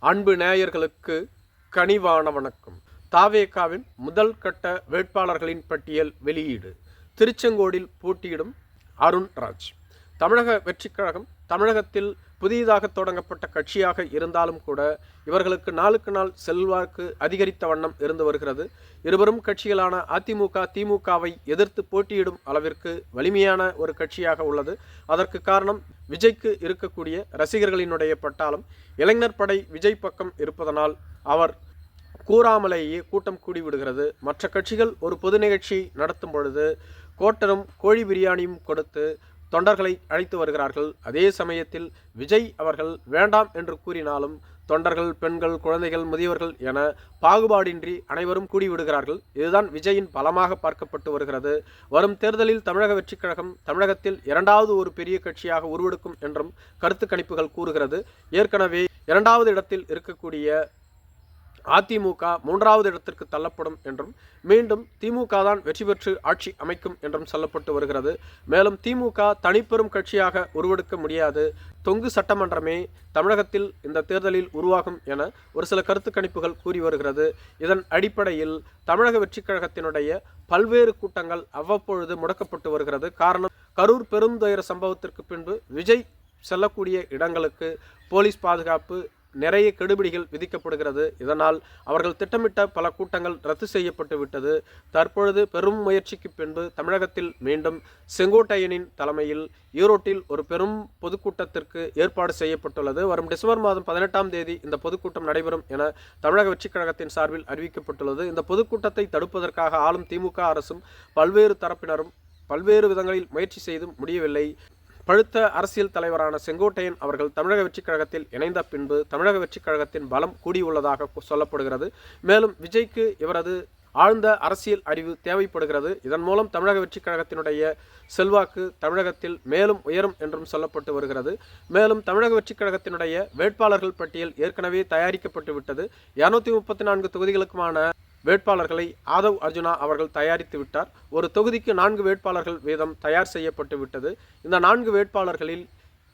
அன்பு நேயர்களுக்கு கனிவான வணக்கம். தாவேகாவின் முதல் கட்ட வேட்பாளர்களின் பட்டியல் வெளியீடு. திருச்செங்கோடில் போட்டியிடும் அருண்ராஜ். தமிழக வெற்றிக் கழகம் தமிழகத்தில் புதிதாக தொடங்கப்பட்ட கட்சியாக இருந்தாலும் கூட இவர்களுக்கு நாளுக்கு நாள் செல்வாக்கு அதிகரித்த வண்ணம் இருந்து வருகிறது. இருவரும் கட்சிகளான அதிமுக திமுகவை எதிர்த்து போட்டியிடும் அளவிற்கு வலிமையான ஒரு கட்சியாக உள்ளது. அதற்கு காரணம் விஜய்க்கு இருக்கக்கூடிய ரசிகர்களினுடைய பட்டாலும் இளைஞர் படை விஜய் பக்கம் இருப்பதனால் அவர் கூறாமலேயே கூட்டம் கூடிவிடுகிறது மற்ற கட்சிகள் ஒரு பொது நிகழ்ச்சி நடத்தும் பொழுது கோட்டரும் கோழி பிரியாணியும் கொடுத்து தொண்டர்களை அழைத்து வருகிறார்கள். அதே சமயத்தில் விஜய் அவர்கள் வேண்டாம் என்று கூறினாலும் தொண்டர்கள் பெண்கள் குழந்தைகள் முதியவர்கள் என பாகுபாடின்றி அனைவரும் கூடிவிடுகிறார்கள். இதுதான் விஜயின் பலமாக பார்க்கப்பட்டு வருகிறது. வரும் தேர்தலில் தமிழக வெற்றிக் கழகம் தமிழகத்தில் இரண்டாவது ஒரு பெரிய கட்சியாக உருவெடுக்கும் என்றும் கருத்து கணிப்புகள் கூறுகிறது. ஏற்கனவே இரண்டாவது இடத்தில் இருக்கக்கூடிய அதிமுக மூன்றாவது இடத்திற்கு தள்ளப்படும் என்றும் மீண்டும் திமுக தான் வெற்றி பெற்று ஆட்சி அமைக்கும் என்றும் சொல்லப்பட்டு வருகிறது. மேலும் திமுக தனிப்பெரும் கட்சியாக உருவெடுக்க முடியாது. தொங்கு சட்டமன்றமே தமிழகத்தில் இந்த தேர்தலில் உருவாகும் என ஒரு சில கருத்து கணிப்புகள் கூறி வருகிறது. இதன் அடிப்படையில் தமிழக வெற்றிக் கழகத்தினுடைய பல்வேறு கூட்டங்கள் அவ்வப்பொழுது முடக்கப்பட்டு வருகிறது. காரணம் கரூர் பெருந்துயர சம்பவத்திற்கு பின்பு விஜய் செல்லக்கூடிய இடங்களுக்கு போலீஸ் பாதுகாப்பு நிறைய கெடுபிடிகள் விதிக்கப்படுகிறது. இதனால் அவர்கள் திட்டமிட்ட பல கூட்டங்கள் ரத்து செய்யப்பட்டு விட்டது. தற்பொழுது பெரும் முயற்சிக்கு பின்பு தமிழகத்தில் மீண்டும் செங்கோட்டையனின் தலைமையில் ஈரோட்டில் ஒரு பெரும் பொதுக்கூட்டத்திற்கு ஏற்பாடு செய்யப்பட்டுள்ளது. வரும் டிசம்பர் மாதம் பதினெட்டாம் தேதி இந்த பொதுக்கூட்டம் நடைபெறும் என தமிழக வெற்றிக் கழகத்தின் சார்பில் அறிவிக்கப்பட்டுள்ளது. இந்த பொதுக்கூட்டத்தை தடுப்பதற்காக ஆளும் திமுக அரசும் பல்வேறு தரப்பினரும் பல்வேறு விதங்களில் முயற்சி செய்தும் முடியவில்லை. பழுத்த அரசியல் தலைவரான செங்கோட்டையன் அவர்கள் தமிழக வெற்றிக் கழகத்தில் இணைந்த பின்பு தமிழக வெற்றிக் கழகத்தின் பலம் கூடியுள்ளதாக சொல்லப்படுகிறது. மேலும் விஜய்க்கு இவரது ஆழ்ந்த அரசியல் அறிவு தேவைப்படுகிறது. இதன் மூலம் தமிழக வெற்றிக் கழகத்தினுடைய செல்வாக்கு தமிழகத்தில் மேலும் உயரும் என்றும் சொல்லப்பட்டு வருகிறது. மேலும் தமிழக வெற்றிக் கழகத்தினுடைய வேட்பாளர்கள் பட்டியல் ஏற்கனவே தயாரிக்கப்பட்டு விட்டது. இருநூத்தி முப்பத்தி நான்கு தொகுதிகளுக்குமான வேட்பாளர்களை ஆதவ் அர்ஜுனா அவர்கள் தயாரித்து விட்டார். ஒரு தொகுதிக்கு நான்கு வேட்பாளர்கள் வீதம் தயார் செய்யப்பட்டு விட்டது. இந்த நான்கு வேட்பாளர்களில்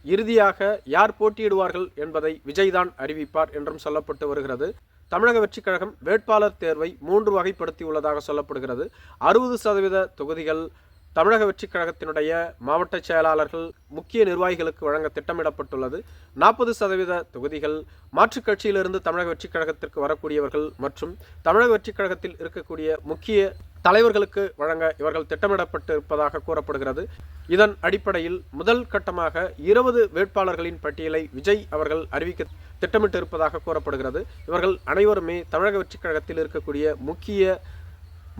இறுதியாக யார் போட்டியிடுவார்கள் என்பதை விஜய்தான் அறிவிப்பார் என்றும் சொல்லப்பட்டு வருகிறது. தமிழக வெற்றிக் கழகம் வேட்பாளர் தேர்வை மூன்று வகைப்படுத்தியுள்ளதாக சொல்லப்படுகிறது. அறுபது சதவீத தொகுதிகள் தமிழக வெற்றிக் கழகத்தினுடைய மாவட்ட செயலாளர்கள் முக்கிய நிர்வாகிகளுக்கு வழங்க திட்டமிடப்பட்டுள்ளது. நாற்பது சதவீத தொகுதிகள் மாற்றுக் கட்சியிலிருந்து தமிழக வெற்றிக் கழகத்திற்கு வரக்கூடியவர்கள் மற்றும் தமிழக வெற்றிக் கழகத்தில் இருக்கக்கூடிய முக்கிய தலைவர்களுக்கு வழங்க இவர்கள் திட்டமிடப்பட்டு இருப்பதாக கூறப்படுகிறது. இதன் அடிப்படையில் முதல் கட்டமாக இருபது வேட்பாளர்களின் பட்டியலை விஜய் அவர்கள் அறிவிக்க திட்டமிட்டு இருப்பதாக கூறப்படுகிறது. இவர்கள் அனைவருமே தமிழக வெற்றிக் கழகத்தில் இருக்கக்கூடிய முக்கிய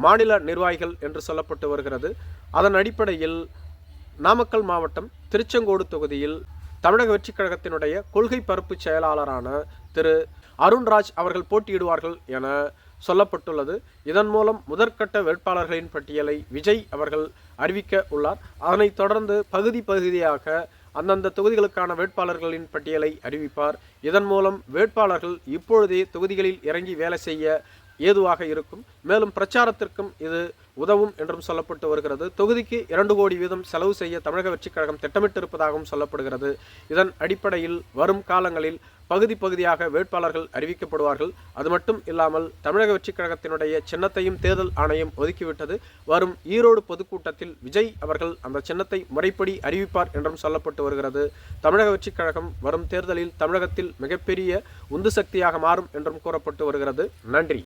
மாநில நிர்வாகிகள் என்று சொல்லப்பட்டு வருகிறது. அதன் அடிப்படையில் நாமக்கல் மாவட்டம் திருச்செங்கோடு தொகுதியில் தமிழக வெற்றிக் கழகத்தினுடைய கொள்கை பரப்பு செயலாளரான திரு அருண்ராஜ் அவர்கள் போட்டியிடுவார்கள் என சொல்லப்பட்டுள்ளது. இதன் மூலம் முதற்கட்ட வேட்பாளர்களின் பட்டியலை விஜய் அவர்கள் அறிவிக்க உள்ளார். அதனைத் தொடர்ந்து பகுதி பகுதியாக அந்தந்த தொகுதிகளுக்கான வேட்பாளர்களின் பட்டியலை அறிவிப்பார். இதன் மூலம் வேட்பாளர்கள் இப்பொழுதே தொகுதிகளில் இறங்கி வேலை செய்ய ஏதுவாக இருக்கும். மேலும் பிரச்சாரத்திற்கும் இது உதவும் என்றும் சொல்லப்பட்டு வருகிறது. தொகுதிக்கு இரண்டு கோடி வீதம் செலவு செய்ய தமிழக வெற்றிக் கழகம் திட்டமிட்டிருப்பதாகவும் சொல்லப்படுகிறது. இதன் அடிப்படையில் வரும் காலங்களில் பகுதி பகுதியாக வேட்பாளர்கள் அறிவிக்கப்படுவார்கள். அது மட்டும் இல்லாமல் தமிழக வெற்றிக் கழகத்தினுடைய சின்னத்தையும் தேர்தல் ஆணையம் ஒதுக்கிவிட்டது. வரும் ஈரோடு பொதுக்கூட்டத்தில் விஜய் அவர்கள் அந்த சின்னத்தை முறைப்படி அறிவிப்பார் என்றும் சொல்லப்பட்டு வருகிறது. தமிழக வெற்றிக் கழகம் வரும் தேர்தலில் தமிழகத்தில் மிகப்பெரிய உந்து சக்தியாக மாறும் என்றும் கூறப்பட்டு வருகிறது. நன்றி.